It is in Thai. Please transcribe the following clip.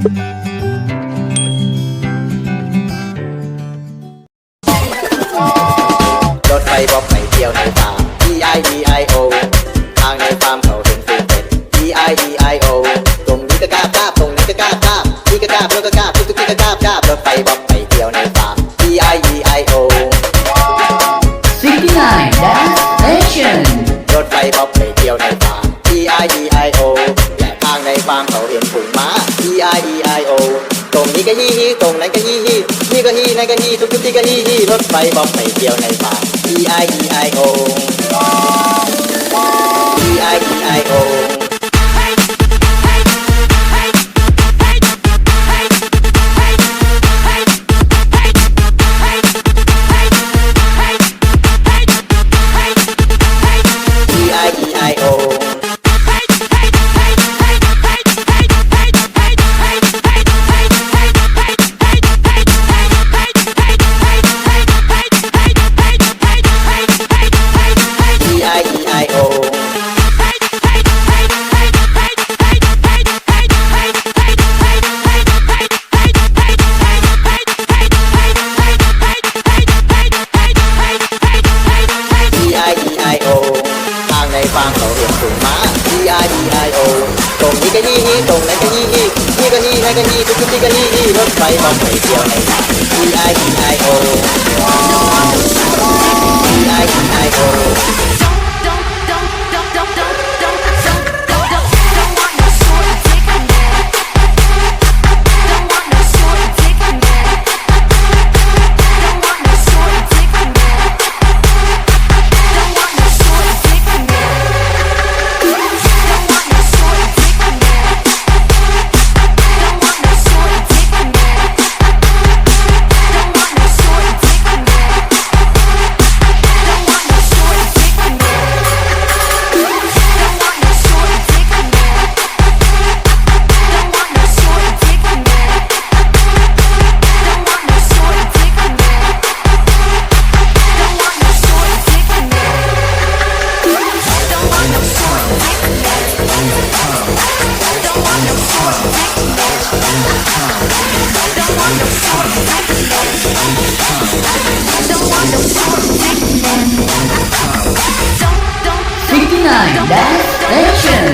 รถไฟบอกไปเที่ยวในฟา E I E I O ทางในฟาเขาเห็นฟูเป็ด E I E I O ตรงนี้ก็กล้าบกล้าบตรงนี้ก็กล้าบกล้าบนี่ก็กล้าบแล้วก็กล้าทุกที่ก็กล้ากล้ารถไฟบอกไปเที่ยวในฟา E I E I O 69 Dance Nation รถไฟบอกไปเที่ยวในฟา E I E I O และทางในฟามเขาเห็น I E I O ตรงนี้ก็ฮีฮีตรงนั้นก็ฮีฮีนี่ก็ฮีนั่นก็ฮีทุกทุกที่ก็ฮีฮีรถไฟบอกไม่เกี่ยวในป่า E I E I O E I E I O ายฮีไฮโอตรงนี้ก็ฮีฮีตรงนั้นก็ฮีฮีนี่ก็ฮีนั่นก็ฮีทุกที่ก็ฮีฮีรถไฟมันไปเที่ยวไหนฮีไอฮีไฮโอฮีไอฮีไฮโอ 69 Dance Station